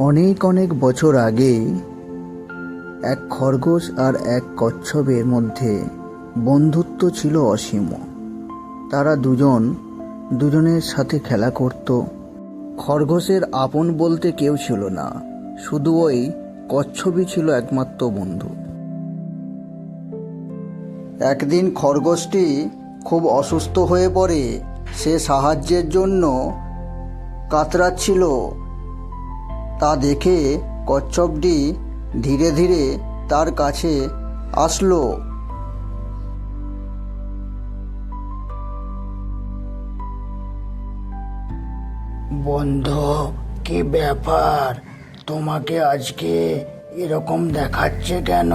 অনেক অনেক বছর আগে এক খরগোশ আর এক কচ্ছপের মধ্যে বন্ধুত্ব ছিল অসীম। তারা দুজন দুজনের সাথে খেলা করত। খরগোশের আপন বলতে কেউ ছিল না, শুধু ওই কচ্ছপই ছিল একমাত্র বন্ধু। একদিন খরগোশটি খুব অসুস্থ হয়ে পড়ে, সে সাহায্যের জন্য কাতরাচ্ছিল তা দেখে কচ্ছপটি ধীরে ধীরে তার কাছে আসলো। বন্ধু, কি ব্যাপার? তোমাকে আজকে এরকম দেখাচ্ছে কেন?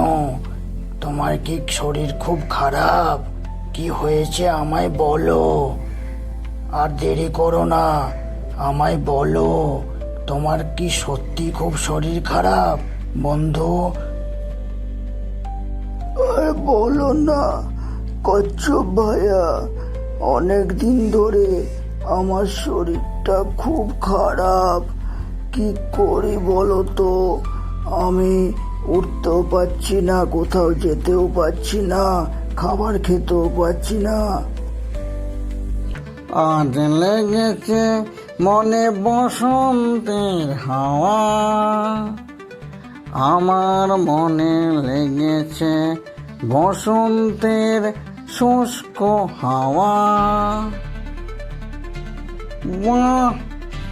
তোমার কি শরীর খুব খারাপ? কি হয়েছে আমায় বলো। আর দেরি করো না, আমায় বলো। তোমার কি সত্যি খুব শরীর খারাপ বন্ধু? আর বলো না কচ্ছপ ভাইয়া অনেক দিন ধরে আমার শরীরটা খুব খারাপ। কি করি বলো তো? আমি উঠতেও পারছি না কোথাও যেতেও পারছি না খাবার খেতেও পারছি না। আজ লেগেছে মনে বসন্তের হাওয়া। আমার মনে লেগেছে বসন্তের শুষ্ক হাওয়া। বাহ,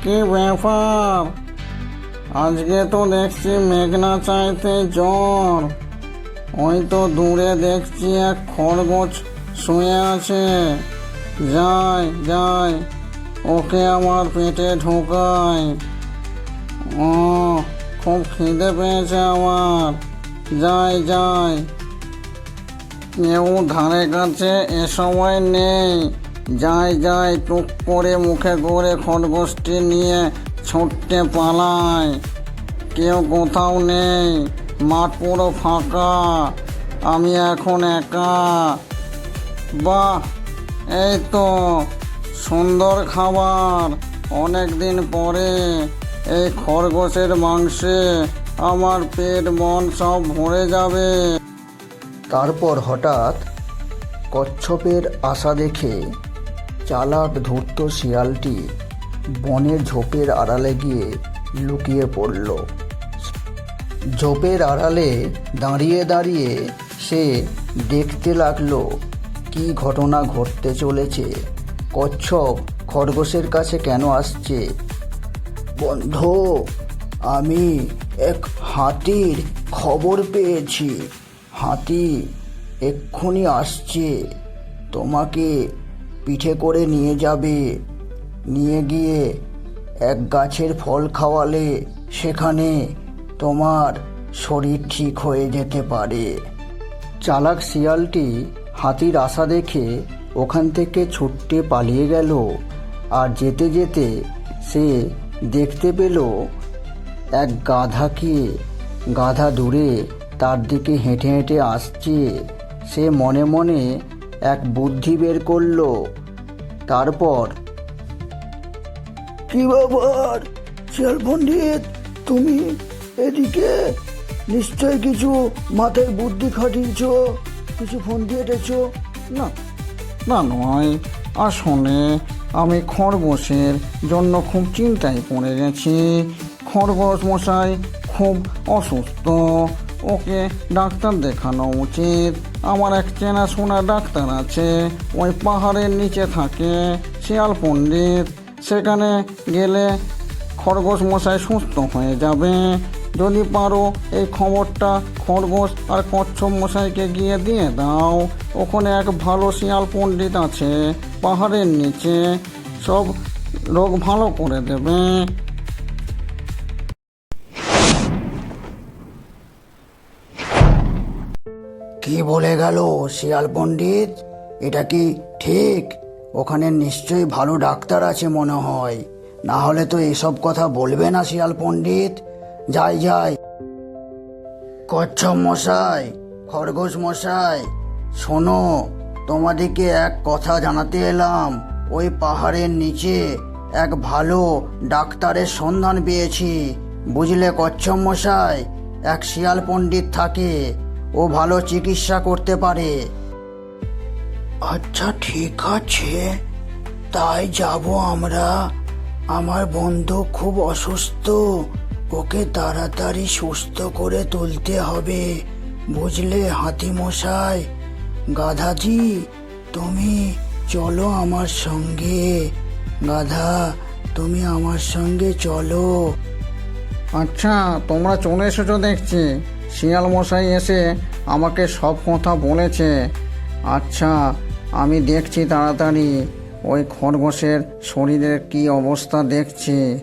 কি ব্যাপার? আজকে তো দেখছি মেঘনা চাইতে জ্বর। ওই তো দূরে দেখছি এক খরগোশ শুয়ে আছে। যাই যাই। ওকে আমার পেটে ঢোকাই ও, খুব খিদে পেয়েছে আমার। যাই যাই। কেউ ধারে কাছে এ সময় নেই। যাই যাই, টুক করে মুখে করে খরগোশটি নিয়ে ছুটতে পালায়। কেউ কোথাও নেই। মাঠ পুরো ফাঁকা। আমি এখন একা। বাহ, এই তো। সুন্দর খাবার। অনেক দিন পরে এই খরগোশের মাংসে আমার পেট মন সব ভরে যাবে। তারপর হঠাৎ কচ্ছপের আশা দেখে চালাক ধূর্ত শিয়ালটি বনের ঝোপের আড়ালে গিয়ে লুকিয়ে পড়ল। ঝোপের আড়ালে দাঁড়িয়ে দাঁড়িয়ে সে দেখতে লাগল, কি ঘটনা ঘটতে চলেছে। কচ্ছপ খরগোশের কাছে কেন আসছে? বন্ধু, আমি এক হাতির খবর পেয়েছি। হাতি এক্ষুনি আসছে। তোমাকে পিঠে করে নিয়ে যাবে। নিয়ে গিয়ে এক গাছের ফল খাওয়ালে সেখানে তোমার শরীর ঠিক হয়ে যেতে পারে। চালাক শিয়ালটি হাতির আশা দেখে ওখান থেকে ছুটতে পালিয়ে গেল আর যেতে যেতে সে দেখতে পেল এক গাধাকে। গাধা দূরে তার দিকে হেঁটে হেঁটে আসছে। সে মনে মনে এক বুদ্ধি বের করল। তারপর, কি ব্যাপার, শিয়াল পণ্ডিত? তুমি এদিকে নিশ্চয় কিছু মাথায় বুদ্ধি খাটিয়েছ, কিছু ফোন দিয়ে না না নয়। আসলে আমি খরগোশের জন্য খুব চিন্তায় পড়ে গেছি। খরগোশ মশাই খুব অসুস্থ। ওকে ডাক্তার দেখানো উচিত। আমার এক চেনাশোনা ডাক্তার আছে। ওই পাহাড়ের নিচে থাকে শিয়াল পণ্ডিত। সেখানে গেলে খরগোশ মশাই সুস্থ হয়ে যাবে। যদি পারো, এই খবরটা খরগোশ আর কচ্ছপ মশাইকে গিয়ে দিয়ে দাও। ওখানে এক ভালো শিয়াল পণ্ডিত আছে, পাহাড়ের নিচে। সব রোগ ভালো করে দেবে। কি বলে গেল শিয়াল পণ্ডিত? এটা কি ঠিক? ওখানে নিশ্চয়ই ভালো ডাক্তার আছে মনে হয়। না হলে তো এসব কথা বলবে না শিয়াল পণ্ডিত। যাই যাই। কচ্ছপ মশাই, খরগোশ মশাই, শোনো, তোমাদেরকে এক কথা জানাতে এলাম। ওই পাহাড়ের নিচে এক ভালো ডাক্তারের সন্ধান পেয়েছি। বুঝলে কচ্ছপ মশাই, এক শিয়াল পণ্ডিত থাকে, ও ভালো চিকিৎসা করতে পারে। আচ্ছা ঠিক আছে। তাই যাব আমরা। আমার বন্ধু খুব অসুস্থ। ওকে তাড়াতাড়ি সুস্থ করে তুলতে হবে। বুঝলে হাতি মশাই গাধাজি, তুমি চলো আমার সঙ্গে। গাধা, তুমি আমার সঙ্গে চলো। আচ্ছা তোমরা চলে এসেছ দেখছি। শিয়াল মশাই এসে আমাকে সব কথা বলেছে। আচ্ছা আমি দেখছি তাড়াতাড়ি। ওই খরগোশের শরীরের কি অবস্থা দেখছি।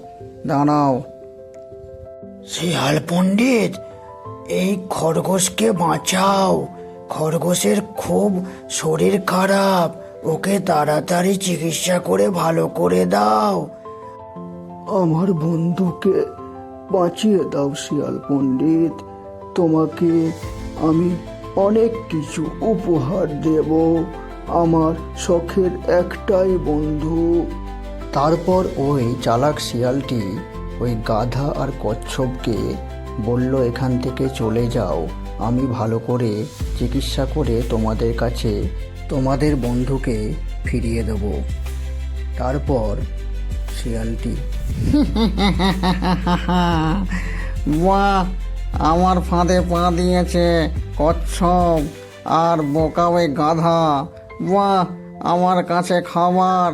দাঁড়াও। শিয়াল পণ্ডিত, এই খরগোশকে বাঁচাও। খরগোশের খুব শরীর খারাপ, ওকে তাড়াতাড়ি চিকিৎসা করে ভালো করে দাও। আমার বন্ধুকে বাঁচিয়ে দাও, শিয়াল পণ্ডিত। তোমাকে আমি অনেক কিছু উপহার দেব। আমার শখের একটাই বন্ধু। তারপর ওই চালাক শিয়ালটি ওই গাধা আর কচ্ছপকে বলল, এখান থেকে চলে যাও। আমি ভালো করে চিকিৎসা করে তোমাদের কাছে, তোমাদের বন্ধুকে ফিরিয়ে দেব। তারপর শিয়ালটি বাহ আমার ফাঁদে পা দিয়েছে কচ্ছপ আর বোকা ওই গাধা বাহ আমার কাছে খাবার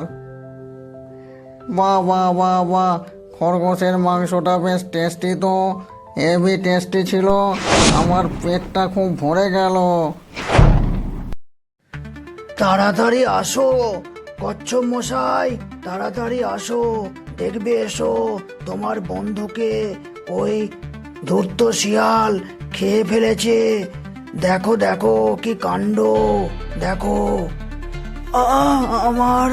বাহ বাহ বাহ বাহ খরগোশের মাংসটা বেশ টেস্টি তো, হেভি টেস্টি ছিল। আমার পেটটা খুব ভরে গেল। তাড়াতাড়ি আসো, কচ্ছপ মশাই, তাড়াতাড়ি আসো, দেখবে এসো, তোমার বন্ধুকে ওই ধূর্ত শিয়াল খেয়ে ফেলেছে। দেখো দেখো কি কাণ্ড, দেখো। আমার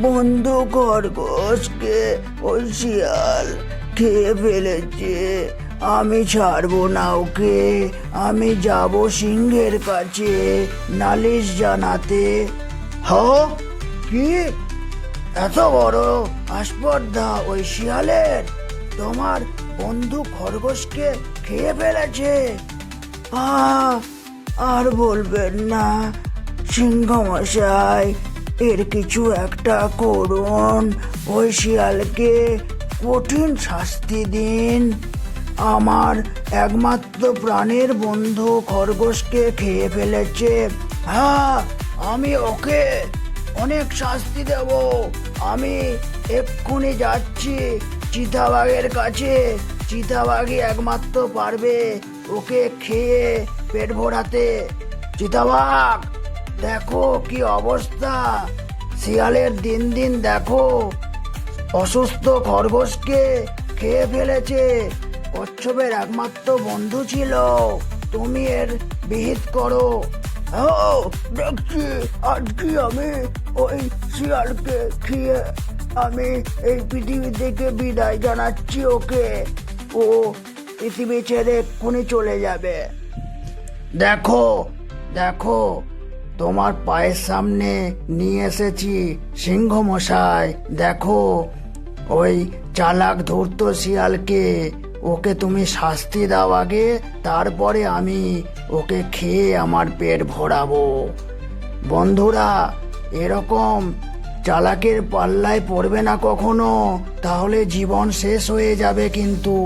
বন্ধু খরগোশকে ওই শিয়াল খেয়ে ফেলেছে। আমি ছাড়বো না ওকে। আমি যাব সিংহের কাছে নালিশ জানাতে। হ? কি? এত বড় আস্পর্ধা ওই শিয়ালের? তোমার বন্ধু খরগোশকে খেয়ে ফেলেছে? আর বলবেন না সিংহ মশাই এর কিছু একটা করুন। ওই শিয়ালকে কঠিন শাস্তি দিন। আমার একমাত্র প্রাণের বন্ধু খরগোশকে খেয়ে ফেলেছে। হ্যাঁ আমি ওকে অনেক শাস্তি দেব। আমি এক্ষুনি যাচ্ছি। চিতাবাঘের কাছে। চিতাবাঘই একমাত্র পারবে ওকে খেয়ে পেট ভরাতে। চিতাবাঘ! দেখো কি অবস্থা। শিয়ালের দিন দিন দেখো, অসুস্থ খরগোশকে খেয়ে ফেলেছে। কচ্ছপের একমাত্র বন্ধু ছিল, তুমি এর বিহিত করো। ও, দেখছি, আজকে আমি ওই শিয়ালকে খেয়ে আমি এই পৃথিবী থেকে বিদায় জানাচ্ছি ওকে। ও পৃথিবী ছেড়ে এক্ষুনি চলে যাবে। দেখো দেখো তোমার পায়ের সামনে নিয়ে এসেছি সিংহ মশাই দেখো, ওই চালাক ধূর্ত শিয়ালকে ওকে তুমি শাস্তি দাও আগে, তারপরে আমি ওকে খেয়ে আমার পেট ভরাবো। বন্ধুরা, এরকম চালাকের পাল্লায় পড়বে না কখনো, তাহলে জীবন শেষ হয়ে যাবে কিন্তু।